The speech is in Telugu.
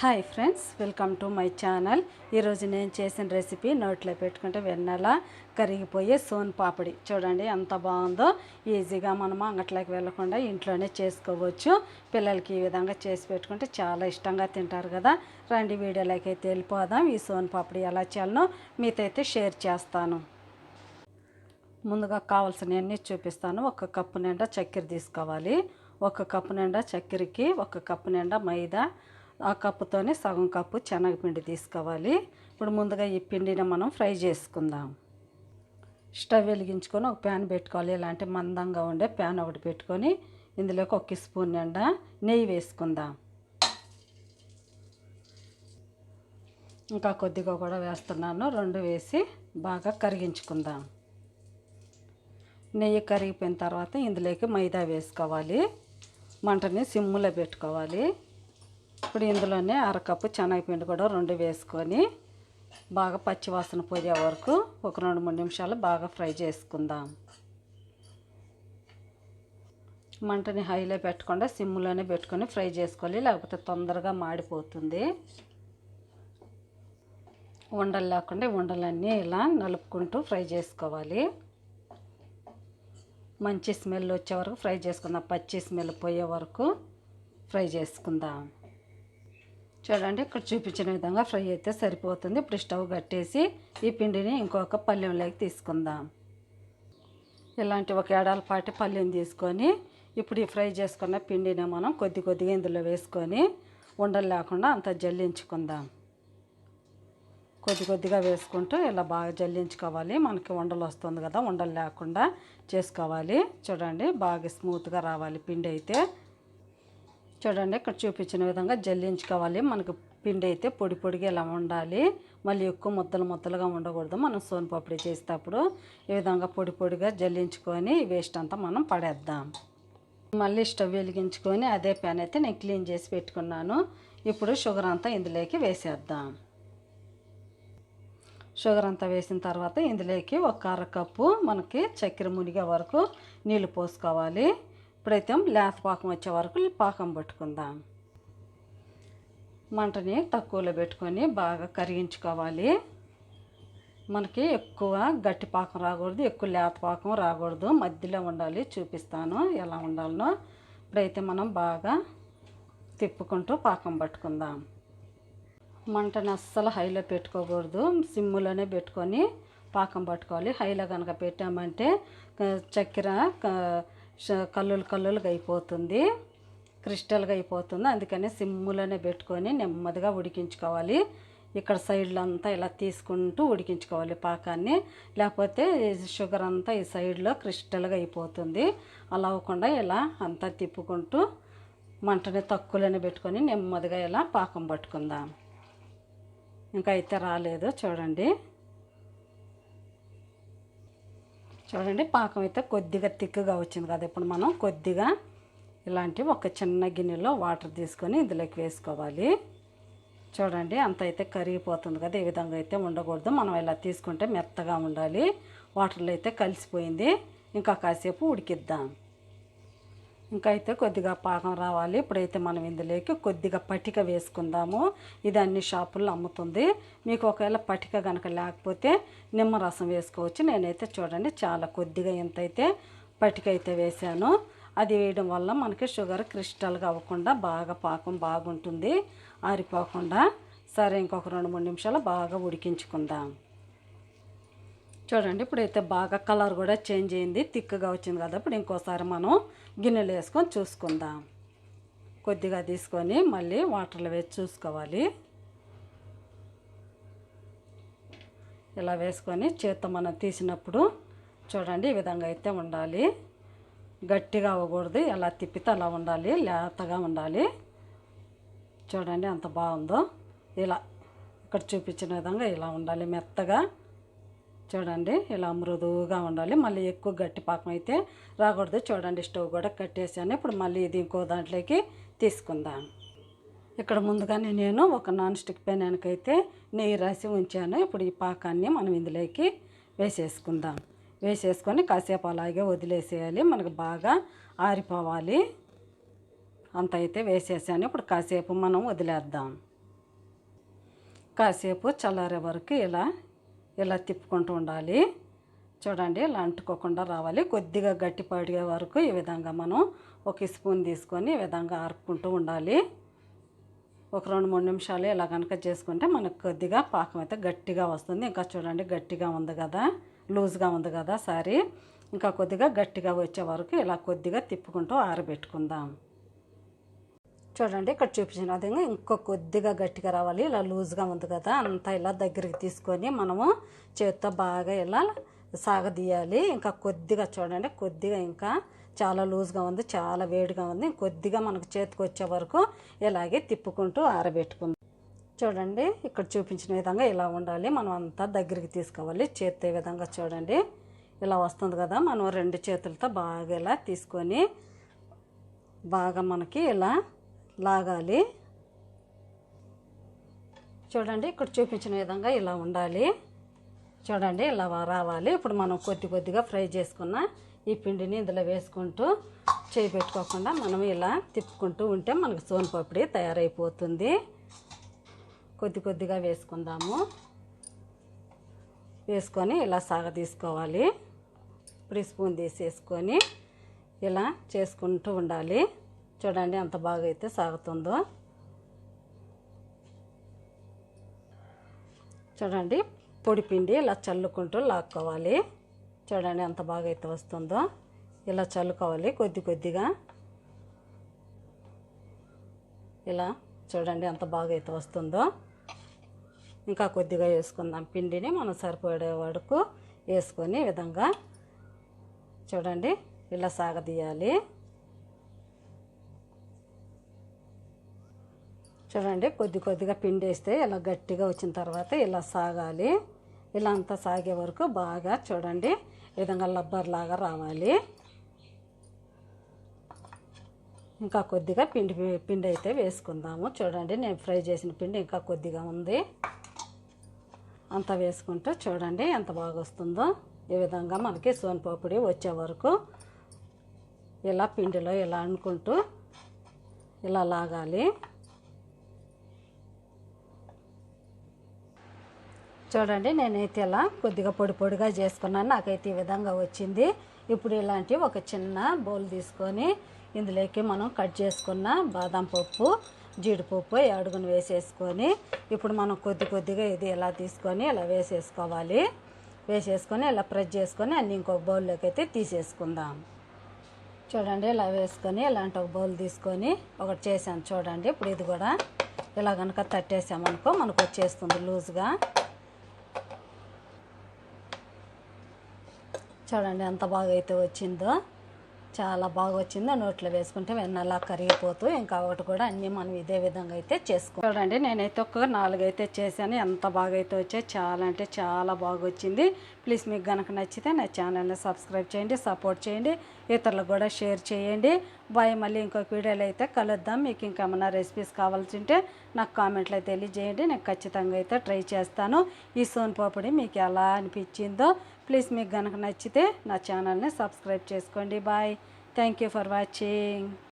Hi friends welcome to my channel ఈరోజు నేను చేసిన రెసిపీ నోట్లో పెట్టుకుంటే వెన్నెల కరిగిపోయే సోన్ పాపిడి. చూడండి ఎంత బాగుందో. ఈజీగా మనం అంగట్లోకి వెళ్ళకుండా ఇంట్లోనే చేసుకోవచ్చు. పిల్లలకి ఈ విధంగా చేసి పెట్టుకుంటే చాలా ఇష్టంగా తింటారు కదా. రండి వీడియోలోకి అయితే వెళ్ళిపోదాం. ఈ సోన్ పాపడి ఎలా చేయాలనో మీతో అయితే షేర్ చేస్తాను. ముందుగా కావాల్సినవన్నీ చూపిస్తాను. ఒక కప్పు నిండా చక్కెర తీసుకోవాలి. ఒక కప్పు నిండా చక్కెరకి ఒక కప్పు నిండా మైదా ఆ కప్పుతోనే సగం కప్పు శనగపిండి తీసుకోవాలి. ఇప్పుడు ముందుగా ఈ పిండిని మనం ఫ్రై చేసుకుందాం. స్టవ్ వెలిగించుకొని ఒక ప్యాన్ పెట్టుకోవాలి. ఇలాంటి మందంగా ఉండే ప్యాన్ ఒకటి పెట్టుకొని ఇందులోకి ఒక స్పూన్ నిండా నెయ్యి వేసుకుందాం. ఇంకా కొద్దిగా కూడా వేస్తున్నాను. రెండు వేసి బాగా కరిగించుకుందాం. నెయ్యి కరిగిపోయిన తర్వాత ఇందులోకి మైదా వేసుకోవాలి. మంటని సిమ్ములో పెట్టుకోవాలి. ఇప్పుడు ఇందులోనే అరకప్పు శనగపిండి కూడా రెండు వేసుకొని బాగా పచ్చివాసన పోయే వరకు ఒక రెండు మూడు నిమిషాలు బాగా ఫ్రై చేసుకుందాం. మంటని హైలో పెట్టకుండా సిమ్లోనే పెట్టుకొని ఫ్రై చేసుకోవాలి లేకపోతే తొందరగా మాడిపోతుంది. ఉండలు లేకుండా ఉండలన్నీ ఇలా నలుపుకుంటూ ఫ్రై చేసుకోవాలి. మంచి స్మెల్ వచ్చే వరకు ఫ్రై చేసుకుందాం పచ్చి స్మెల్ పోయే వరకు ఫ్రై చేసుకుందాం. చూడండి ఇక్కడ చూపించిన విధంగా ఫ్రై అయితే సరిపోతుంది. ఇప్పుడు స్టవ్ కట్టేసి ఈ పిండిని ఇంకొక పల్లెంలోకి తీసుకుందాం. ఇలాంటి ఒక ఏడాల పాటి పల్లెం తీసుకొని ఇప్పుడు ఈ ఫ్రై చేసుకున్న పిండిని మనం కొద్ది కొద్దిగా ఇందులో వేసుకొని ఉండలు లేకుండా అంత జల్లించుకుందాం. కొద్ది కొద్దిగా వేసుకుంటూ ఇలా బాగా జల్లించుకోవాలి. మనకి ఉండలు వస్తుంది కదా ఉండలు లేకుండా చేసుకోవాలి. చూడండి బాగా స్మూత్గా రావాలి పిండి అయితే. చూడండి ఇక్కడ చూపించిన విధంగా జల్లించుకోవాలి. మనకు పిండి అయితే పొడి పొడిగా ఇలా ఉండాలి? మళ్ళీ ఎక్కువ ముద్దలు ముద్దలుగా ఉండకూడదు. మనం సోన్పాపిడి చేసేటప్పుడు ఈ విధంగా పొడి పొడిగా జల్లించుకొని వేస్ట్ అంతా మనం పడేద్దాం. మళ్ళీ స్టవ్ వెలిగించుకొని అదే ప్యాన్ అయితే నేను క్లీన్ చేసి పెట్టుకున్నాను. ఇప్పుడు షుగర్ అంతా ఇందులోకి వేసేద్దాం. షుగర్ అంతా వేసిన తర్వాత ఇందులోకి ఒక అర కప్పు మనకి చక్కెర మునిగే వరకు నీళ్ళు పోసుకోవాలి. ఇప్పుడైతే లేత పాకం వచ్చే వరకు పాకం పట్టుకుందాం. మంటని తక్కువలో పెట్టుకొని బాగా కరిగించుకోవాలి. మనకి ఎక్కువ గట్టి పాకం రాకూడదు ఎక్కువ లేత పాకం రాకూడదు. మధ్యలో ఉండాలి చూపిస్తాను ఎలా ఉండాలనో. ఇప్పుడైతే మనం బాగా తిప్పుకుంటూ పాకం పట్టుకుందాం. మంటని అస్సలు హైలో పెట్టుకోకూడదు సిమ్ములోనే పెట్టుకొని పాకం పట్టుకోవాలి. హైలో కనుక పెట్టామంటే చక్కెర కల్లులు కల్లులుగా అయిపోతుంది. క్రిస్టల్గా అయిపోతుంది. అందుకని సిమ్ములోనే పెట్టుకొని నెమ్మదిగా ఉడికించుకోవాలి. ఇక్కడ సైడ్లో అంతా ఇలా తీసుకుంటూ ఉడికించుకోవాలి పాకాన్ని. లేకపోతే షుగర్ అంతా ఈ సైడ్లో క్రిస్టల్గా అయిపోతుంది. అలా అవ్వకుండా ఇలా అంతా తిప్పుకుంటూ మంటని తక్కువలోనే పెట్టుకొని నెమ్మదిగా ఇలా పాకం పట్టుకుందాం. ఇంకా అయితే రాలేదు. చూడండి. చూడండి పాకం అయితే కొద్దిగా తిక్కుగా వచ్చింది కదా. ఇప్పుడు మనం కొద్దిగా ఇలాంటి ఒక చిన్న గిన్నెలో వాటర్ తీసుకొని ఇందులోకి వేసుకోవాలి. చూడండి అంత అయితే కరిగిపోతుంది కదా. ఈ విధంగా అయితే ఉండకూడదు. మనం ఇలా తీసుకుంటే మెత్తగా ఉండాలి. వాటర్లో అయితే కలిసిపోయింది. ఇంకా కాసేపు ఉడికిద్దాం. ఇంకా అయితే కొద్దిగా పాకం రావాలి. ఇప్పుడైతే మనం ఇందులోకి కొద్దిగా పటిక వేసుకుందాము. ఇది అన్ని షాపుల్లో అమ్ముతుంది. మీకు ఒకవేళ పటిక కనుక లేకపోతే నిమ్మరసం వేసుకోవచ్చు. నేనైతే చూడండి చాలా కొద్దిగా ఎంతైతే పటిక అయితే వేసాను అది వేయడం వల్ల మనకి షుగర్ క్రిస్టల్గా అవ్వకుండా బాగా పాకం బాగుంటుంది. ఆరిపోకుండా సరే ఇంకొక రెండు మూడు నిమిషాలు బాగా ఉడికించుకుందాం. చూడండి ఇప్పుడైతే బాగా కలర్ కూడా చేంజ్ అయింది తిక్కుగా వచ్చింది కదా ఇప్పుడు ఇంకోసారి మనం గిన్నెలు వేసుకొని చూసుకుందాం. కొద్దిగా తీసుకొని మళ్ళీ వాటర్లో వేసి చూసుకోవాలి. ఇలా వేసుకొని చేత్తో మనం తీసినప్పుడు చూడండి ఈ విధంగా అయితే ఉండాలి. గట్టిగా అవ్వకూడదు ఎలా తిప్పితే అలా ఉండాలి లేతగా ఉండాలి. చూడండి ఎంత బాగుందో. ఇలా ఇక్కడ చూపించిన విధంగా ఇలా ఉండాలి మెత్తగా. చూడండి ఇలా మృదువుగా ఉండాలి. మళ్ళీ ఎక్కువ గట్టి పాకం అయితే రాకూడదు. చూడండి స్టవ్ కూడా కట్టేసాను. ఇప్పుడు మళ్ళీ ఇది ఇంకో దాంట్లోకి తీసుకుందాం. ఇక్కడ ముందుగానే నేను ఒక నాన్ స్టిక్ పెనానికైతే నెయ్యి రాసి ఉంచాను. ఇప్పుడు ఈ పాకాన్ని మనం ఇందులోకి వేసేసుకుందాం. వేసేసుకొని కాసేపు అలాగే వదిలేసేయాలి. మనకు బాగా ఆరిపోవాలి. అంత అయితే వేసేసాను. ఇప్పుడు కాసేపు మనం వదిలేద్దాం. కాసేపు చల్లారే వరకు ఇలా ఇలా తిప్పుకుంటూ ఉండాలి. చూడండి ఇలా అంటుకోకుండా రావాలి. కొద్దిగా గట్టి పడే వరకు ఈ విధంగా మనం ఒక స్పూన్ తీసుకొని ఈ విధంగా ఆర్పుకుంటూ ఉండాలి. ఒక రెండు మూడు నిమిషాలు ఇలా కనుక చేసుకుంటే మనకు కొద్దిగా పాకం అయితే గట్టిగా వస్తుంది. ఇంకా చూడండి గట్టిగా ఉంది కదా లూజ్గా ఉంది కదా సారీ. ఇంకా కొద్దిగా గట్టిగా వచ్చే వరకు ఇలా కొద్దిగా తిప్పుకుంటూ ఆరబెట్టుకుందాం. చూడండి ఇక్కడ చూపించిన. విధంగా ఇంకో కొద్దిగా గట్టిగా రావాలి ఇలా లూజ్గా ఉంది కదా అంతా ఇలా దగ్గరికి తీసుకొని మనము చేత్తో బాగా ఇలా సాగదీయాలి. ఇంకా కొద్దిగా చూడండి కొద్దిగా ఇంకా చాలా లూజ్గా ఉంది చాలా వేడిగా ఉంది. కొద్దిగా మనకు చేతికి వచ్చే వరకు ఇలాగే తిప్పుకుంటూ ఆరబెట్టుకుందాం. చూడండి ఇక్కడ చూపించిన విధంగా ఇలా ఉండాలి. మనం అంతా దగ్గరికి తీసుకోవాలి. చేత్తే విధంగా చూడండి ఇలా వస్తుంది కదా మనం రెండు చేతులతో బాగా ఇలా తీసుకొని బాగా మనకి ఇలా లాగాలి. చూడండి ఇక్కడ చూపించిన విధంగా ఇలా ఉండాలి. చూడండి ఇలా రావాలి. ఇప్పుడు మనం కొద్ది కొద్దిగా ఫ్రై చేసుకున్న ఈ పిండిని ఇందులో వేసుకుంటూ చేయి పెట్టుకోకుండా మనం ఇలా తిప్పుకుంటూ ఉంటే మనకు పప్పుడి తయారైపోతుంది. కొద్ది కొద్దిగా వేసుకుందాము. వేసుకొని ఇలా సాగ తీసుకోవాలి ఇప్పుడు స్పూన్ తీసేసుకొని ఇలా చేసుకుంటూ ఉండాలి. చూడండి ఎంత బాగా అయితే సాగుతుందో. చూడండి పొడి పిండి ఇలా చల్లుకుంటూ లాక్కోవాలి. చూడండి ఎంత బాగా అయితే వస్తుందో. ఇలా చల్లుకోవాలి కొద్ది కొద్దిగా. ఇలా చూడండి ఎంత బాగా అయితే వస్తుందో. ఇంకా కొద్దిగా వేసుకుందాం. పిండిని మనం సరిపడే వరకు వేసుకొని విధంగా చూడండి ఇలా సాగదీయాలి. చూడండి కొద్ది కొద్దిగా పిండి వేస్తే ఇలా గట్టిగా వచ్చిన తర్వాత ఇలా సాగాలి. ఇలా అంతా సాగే వరకు బాగా చూడండి ఈ విధంగా లబ్బర్ లాగా రావాలి. ఇంకా కొద్దిగా పిండి పిండి అయితే వేసుకుందాము. చూడండి నేను ఫ్రై చేసిన పిండి ఇంకా కొద్దిగా ఉంది. అంత వేసుకుంటూ చూడండి ఎంత బాగా వస్తుందో. ఈ విధంగా మనకి సోన్పాపిడి వచ్చే వరకు ఇలా పిండిలో ఇలా అనుకుంటూ ఇలా లాగాలి. చూడండి నేనైతే ఇలా కొద్దిగా పొడి పొడిగా చేసుకున్నాను. నాకైతే ఈ విధంగా వచ్చింది. ఇప్పుడు ఇలాంటి ఒక చిన్న బౌల్ తీసుకొని ఇందులోకి మనం కట్ చేసుకున్న బాదం పప్పు జీడిపప్పు అడుగును వేసేసుకొని ఇప్పుడు మనం కొద్ది కొద్దిగా ఇది ఇలా తీసుకొని ఇలా వేసేసుకోవాలి. వేసేసుకొని ఇలా ప్రెస్ చేసుకొని అన్ని ఇంకొక బౌల్లోకి అయితే తీసేసుకుందాం. చూడండి ఇలా వేసుకొని ఇలాంటి ఒక బౌల్ తీసుకొని ఒకటి చేశాను చూడండి. ఇప్పుడు ఇది కూడా ఇలా కనుక తట్టేసామనుకో మనకు వచ్చేస్తుంది లూజ్గా. చూడండి ఎంత బాగా అయితే వచ్చిందో. చాలా బాగా వచ్చిందో నోట్లో వేసుకుంటే వెన్నలా కరిగిపోతూ ఇంకా ఒకటి కూడా అన్నీ మనం ఇదే విధంగా అయితే చేసుకో. చూడండి నేనైతే ఒక నాలుగు అయితే చేశాను. ఎంత బాగా అయితే వచ్చాయి చాలా అంటే చాలా బాగా వచ్చింది ప్లీజ్ మీకు కనుక నచ్చితే నా ఛానల్ని సబ్స్క్రైబ్ చేయండి సపోర్ట్ చేయండి ఇతరులకు కూడా షేర్ చేయండి. బాయ్ మళ్ళీ ఇంకొక వీడియోలో అయితే కలుద్దాం. మీకు ఇంకేమైనా రెసిపీస్ కావాల్సి ఉంటే నాకు కామెంట్లో తెలియజేయండి. నేను ఖచ్చితంగా అయితే ట్రై చేస్తాను. ఈ సోన్ పాపడి మీకు ఎలా అనిపించిందో ప్లీజ్ మీకు కనుక నచ్చితే నా ఛానల్ని సబ్స్క్రైబ్ చేసుకోండి. Bye. Thank you for watching